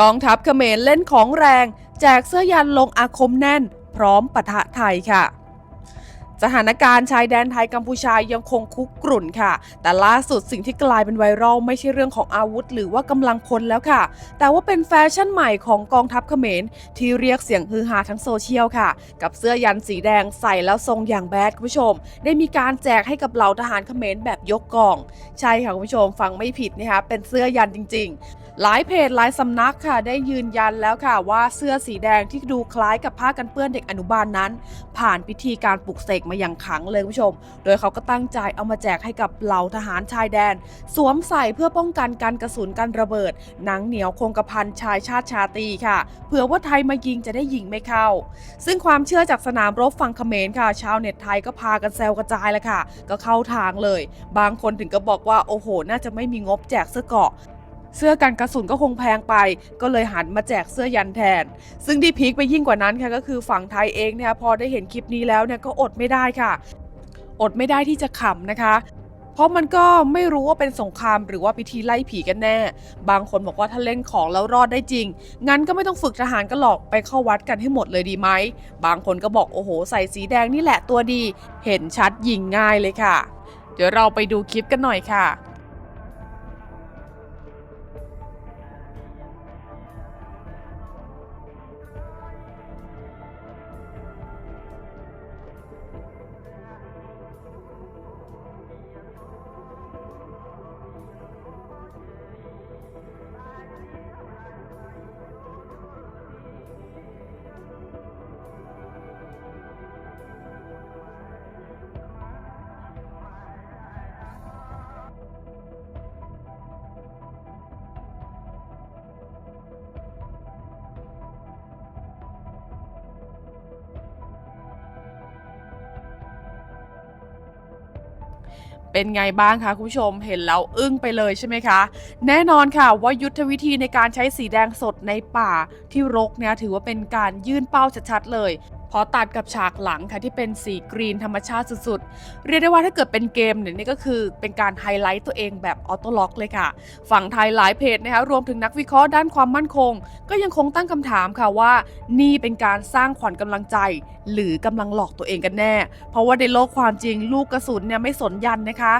กองทัพเขมรเล่นของแรง แจกเสื้อยันลงอาคมแน่น พร้อมปะทะไทยค่ะ สถานการณ์ชายแดนไทยกัมพูชายังคงคุกกรุ่นค่ะ แต่ล่าสุดสิ่งที่กลายเป็นไวรัลไม่ใช่เรื่องของอาวุธ หรือว่ากำลังพลแล้วค่ะ แต่ว่าเป็นแฟชั่นใหม่ของกองทัพเขมร ที่เรียกเสียงฮือฮาทั้งโซเชียลค่ะ กับเสื้อยันสีแดงใส่แล้วทรงอย่างแบดคุณผู้ชม ได้มีการแจกให้กับเหล่าทหารเขมรแบบยกกอง ใช่ค่ะคุณผู้ชมฟังไม่ผิดนะคะเป็นเสื้อยันจริง ๆหลายเพจหลายสำนักค่ะได้ยืนยันแล้วค่ะว่าเสื้อสีแดงที่ดูคล้ายกับผ้ากันเปื้อนเด็กอนุบาลนั้น ผ่านพิธีการปลุกเสกมาอย่างขังเลยคุณผู้ชม โดยเขาก็ตั้งใจเอามาแจกให้กับเหล่าทหารชายแดน สวมใส่เพื่อป้องกันการกระสุนกันระเบิด หนังเหนียวคงกระพันชายชาติชาตีค่ะ เผื่อว่าไทยมายิงจะได้ยิงไม่เข้า ซึ่งความเชื่อจากสนามรบฝั่งเขมรค่ะ ชาวเน็ตไทยก็พากันแซวกระจายแล้วค่ะ ก็เข้าทางเลย บางคนถึงก็บอกว่าโอ้โห น่าจะไม่มีงบแจกเสื้อเกาะ เสื้อกันกระสุนก็คงแพงไป ก็เลยหันมาแจกเสื้อยันแทน ซึ่งที่พีคไปยิ่งกว่านั้นค่ะก็คือฝั่งไทยเองเนี่ยพอได้เห็นคลิปนี้แล้วเนี่ยก็อดไม่ได้ค่ะ อดไม่ได้ที่จะขำนะคะเพราะมันก็ไม่รู้ว่าเป็นสงครามหรือว่าพิธีไล่ผีกันแน่ บางคนบอกว่าถ้าเล่นของแล้วรอดได้จริง งั้นก็ไม่ต้องฝึกทหารกันหรอกไปเข้าวัดกันให้หมดเลยดีไหม บางคนก็บอกโอ้โห ใส่สีแดงนี่แหละตัวดี เห็นชัดยิงง่ายเลยค่ะ เดี๋ยวเราไปดูคลิปกันหน่อยค่ะ เป็นไงบ้างคะคุณผู้ชมเห็นแล้วอึ้งไปเลยใช่ไหมคะ แน่นอนค่ะว่ายุทธวิธีในการใช้สีแดงสดในป่าที่รกเนี่ยถือว่าเป็นการยื่นเป้าชัดๆเลย พอตัดกับฉากหลังค่ะที่เป็นสีกรีนธรรมชาติสุดๆ เรียกได้ว่าถ้าเกิดเป็นเกมเนี่ยนี่ก็คือเป็นการไฮไลท์ตัวเองแบบออโต้ล็อกเลยค่ะ ฝั่งไทยหลายเพจนะคะรวมถึงนักวิเคราะห์ด้านความมั่นคง ก็ยังคงตั้งคำถามค่ะว่า นี่เป็นการสร้างขวัญกำลังใจ หรือกำลังหลอกตัวเองกันแน่ เพราะว่าในโลกความจริงลูกกระสุนเนี่ยไม่สนยันนะคะ